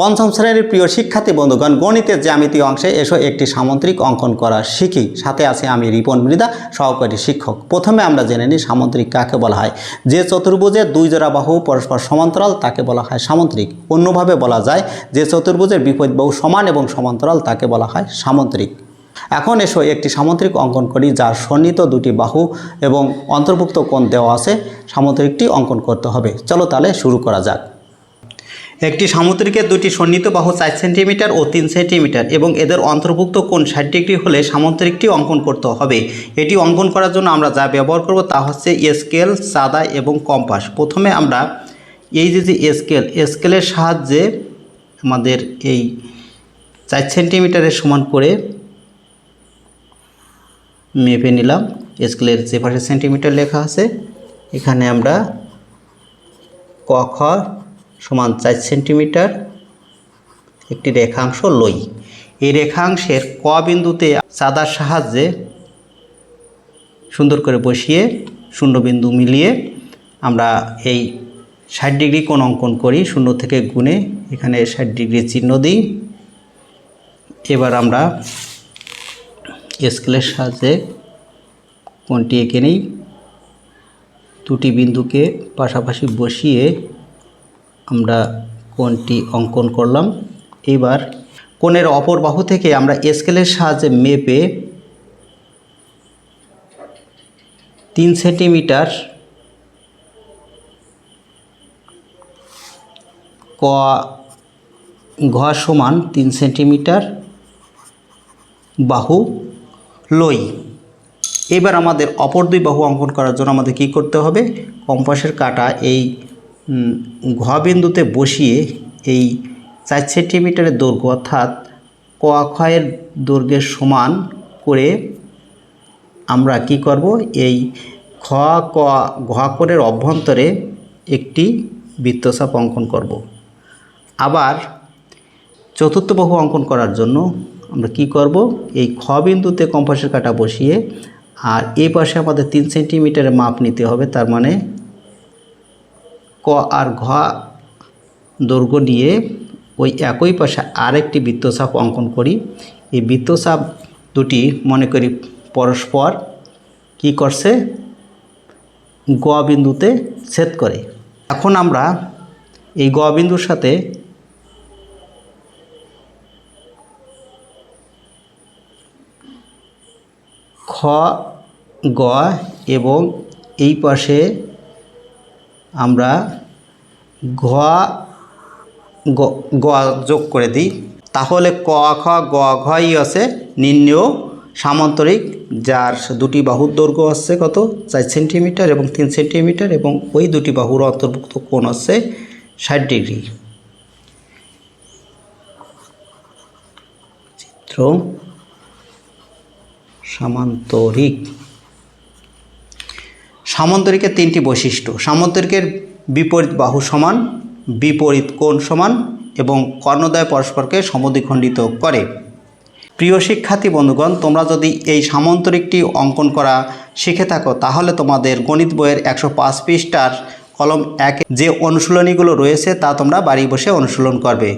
পঞ্চম শ্রেণির প্রিয় শিক্ষার্থী বন্ধুগণ, গণিতের জ্যামিতি অংশে এসো একটি সামুদ্রিক অঙ্কন করা শিখি। সাথে আছে আমি রিপন মৃদা, সহকারী শিক্ষক। প্রথমে আমরা জেনে নিই সামুদ্রিক কাকে বলা হয়। যে চতুর্ভুজের দুই জোড়া বাহু পরস্পর সমান্তরাল, তাকে বলা হয় সামুদ্রিক অন্যভাবে বলা যায়, যে চতুর্ভুজের বিপরীত বাহু সমান এবং সমান্তরাল, তাকে বলা হয় সামুদ্রিক এখন এসো একটি সামুদ্রিক অঙ্কন করি, যার সন্নিহিত দুটি বাহু এবং অন্তর্ভুক্ত কোণ দেওয়া আছে। সামুদ্রিকটি অঙ্কন করতে হবে। চলো তাহলে শুরু করা যাক। একটি সামুদ্রিকের দুটি সন্নিহিত বাহু চার সেন্টিমিটার ও তিন সেন্টিমিটার এবং এদের অন্তর্ভুক্ত কোণ ষাট ডিগ্রি হলে সামুদ্রিকটি অঙ্কন করতে হবে। এটি অঙ্কন করার জন্য আমরা যা ব্যবহার করব তা হচ্ছে স্কেল, সাদা এবং কম্পাস। প্রথমে আমরা এই যে যে স্কেল স্কেলের সাহায্যে আমাদের এই চার সেন্টিমিটারের সমান করে মেপে নিলাম। স্কেলের যে পাশে সেন্টিমিটার লেখা আছে, এখানে আমরা ক, খ সমান চার সেন্টিমিটার, একটি রেখাংশ লই। এই রেখাংশের ক বিন্দুতে চাঁদার সাহায্যে সুন্দর করে বসিয়ে শূন্য বিন্দু মিলিয়ে আমরা এই ষাট ডিগ্রি কোণ অঙ্কন করি, শূন্য থেকে গুণে এখানে ষাট ডিগ্রি চিহ্ন দিই। এবার আমরা স্কেলের সাহায্যে কোণটি এঁকে নিই। দুটি বিন্দুকে পাশাপাশি বসিয়ে আমরা কোণটি অঙ্কন করলাম। এবার কোণের অপর বাহু থেকে আমরা স্কেলের সাহায্যে মেপে তিন সেন্টিমিটার ক ঘ সমান তিন সেন্টিমিটার বাহু লই। এবার আমাদের অপর দুই বাহু অঙ্কন করার জন্য আমাদের কি করতে হবে? কম্পাসের কাটা এই ঘ বিন্দুতে বসিয়ে এই চার সেন্টিমিটারের দৈর্ঘ্য অর্থাৎ ক দৈর্ঘ্যের সমান করে আমরা কি করব? এই খ, ক, ঘ অভ্যন্তরে একটি বৃত্তচাপ অঙ্কন করব। আবার চতুর্থ বহু অঙ্কন করার জন্য আমরা কি করব? এই খ বিন্দুতে কম্পাসের কাটা বসিয়ে আর এই পাশে আমাদের তিন সেন্টিমিটারের মাপ নিতে হবে, তার মানে ক আর ঘ দৈর্ঘ্য নিয়ে ওই একই পাশে আরেকটি বৃত্তচাপ অঙ্কন করি। এই বৃত্তচাপ দুটি, মনে করি, পরস্পর কি করছে? গ বিন্দুতে ছেদ করে। এখন আমরা এই গ বিন্দুর সাথে খ, গ এবং এই পাশে আমরা ঘ, গ যোগ করে দিই। তাহলে ক, খ, গ ঘই আছে নিম্নেও সামান্তরিক, যার দুটি বাহুর দৈর্ঘ্য আছে কত? চার সেন্টিমিটার এবং তিন সেন্টিমিটার এবং ওই দুটি বাহুর অন্তর্ভুক্ত কোণ আছে ষাট ডিগ্রি। চিত্র সামান্তরিক। সামান্তরিকের তিনটি বৈশিষ্ট্য। সামান্তরিকের বিপরীত বাহু সমান, বিপরীত কোণ সমান এবং কর্ণদয় পরস্পরকে সমদ্বিখণ্ডিত করে। প্রিয় শিক্ষার্থী বন্ধুগণ, তোমরা যদি এই সামান্তরিকটি অঙ্কন করা শিখে থাকো, তাহলে তোমাদের গণিত বইয়ের একশো পাঁচ পৃষ্ঠার কলম এক যে অনুশীলনীগুলো রয়েছে, তা তোমরা বাড়ি বসে অনুশীলন করবে।